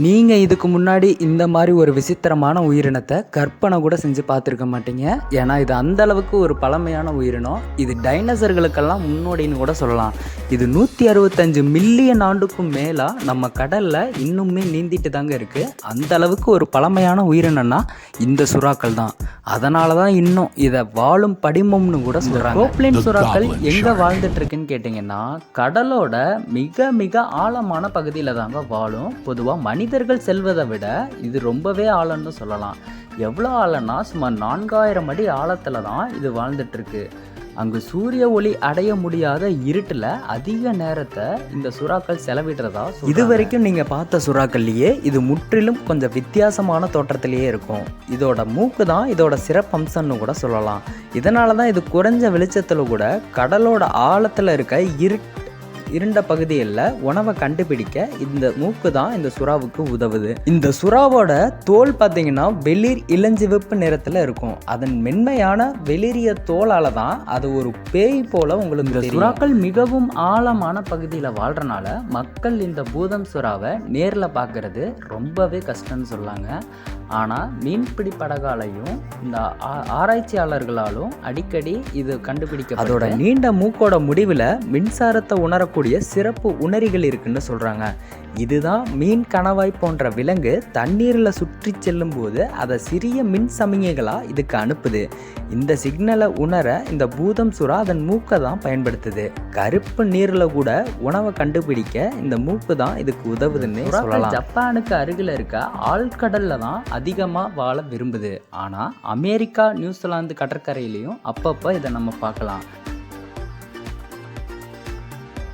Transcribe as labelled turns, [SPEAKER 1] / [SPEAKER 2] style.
[SPEAKER 1] நீங்கள் இதுக்கு முன்னாடி இந்த மாதிரி ஒரு விசித்திரமான உயிரினத்தை கற்பனை கூட செஞ்சு பார்த்துருக்க மாட்டீங்க. ஏன்னா இது அந்த அளவுக்கு ஒரு பழமையான உயிரினம். இது டைனோசர்களுக்கெல்லாம் முன்னோடின்னு கூட சொல்லலாம். இது நூற்றி அறுபத்தஞ்சு மில்லியன் ஆண்டுக்கும் மேலாக நம்ம கடலில் இன்னுமே நீந்திட்டு தாங்க இருக்குது அந்த அளவுக்கு ஒரு பழமையான உயிரினம்னா இந்த சுறாக்கள் தான். அதனால தான் இன்னும் இதை வாழும் படிமம்னு கூட சொல்கிறாங்க கோப்ளின் சுறாக்கள் எங்கே வாழ்ந்துட்டு இருக்குன்னு கேட்டிங்கன்னா கடலோட மிக மிக ஆழமான பகுதியில் தாங்க வாழும். பொதுவாக மனிதர்கள் செல்வதை விட இது ரொம்பவே ஆழம்னு சொல்லலாம். எவ்வளோ ஆழம்னா சுமார் நான்காயிரம் அடி ஆழத்தில் தான் இது வாழ்ந்துட்டு இருக்கு அங்கு சூரிய ஒளி அடைய முடியாத இருட்டில் அதிக நேரத்தை இந்த சுறாக்கள் செலவிடுறதா இது வரைக்கும் நீங்கள் பார்த்த சுறாக்கள்லேயே இது முற்றிலும் கொஞ்சம் வித்தியாசமான தோற்றத்திலேயே இருக்கும். இதோட மூக்கு தான் இதோட சிறப்பம்சம்னு கூட சொல்லலாம். இதனால தான் இது குறைஞ்ச வெளிச்சத்தில் கூட கடலோட ஆழத்தில் இருக்க இருட்டு இருண்ட பகுதியில் உணவை கண்டுபிடிக்க இந்த மூக்கு தான் இந்த சுறாவுக்கு உதவுது. இந்த சுறாவோட தோல் பார்த்தீங்கன்னா வெளிர் இளஞ்சிவப்பு நிறத்தில் இருக்கும். அதன் மென்மையான வெளிரிய தோலால தான் அது ஒரு பேய் போல உங்களுக்கு சுறாக்கள் மிகவும் ஆழமான பகுதியில் வாழ்றனால மக்கள் இந்த பூதம் சுறாவை நேரில் பார்க்கறது ரொம்பவே கஷ்டம்னு சொல்லாங்க. ஆனால் மீன்பிடி படகாலையும் இந்த ஆ- ஆராய்ச்சியாளர்களாலும் அடிக்கடி இது கண்டுபிடிக்க அதோட நீண்ட மூக்கோட முடிவில் மின்சாரத்தை உணரக்கூடிய சிறப்பு உணரிகள் இருக்குன்னு சொல்கிறாங்க இதுதான் மீன் கணவாய் போன்ற விலங்கு தண்ணீரில் சுற்றி செல்லும் போது அதை சிறிய மின் சமிகைகளாக இதுக்கு அனுப்புது. இந்த சிக்னலை உணர இந்த பூதம் சுறா அதன் மூக்கை தான் பயன்படுத்துது. கருப்பு நீரில் கூட உணவை கண்டுபிடிக்க இந்த மூக்கு தான் இதுக்கு உதவுதுன்னு சொல்லலாம். ஜப்பானுக்கு அருகில் இருக்க ஆழ்கடல்ல தான் அதிகமாக வாழ விரும்புது. ஆனால் அமெரிக்கா நியூசிலாந்து கடற்கரையிலையும் அப்பப்போ இதை நம்ம பார்க்கலாம்.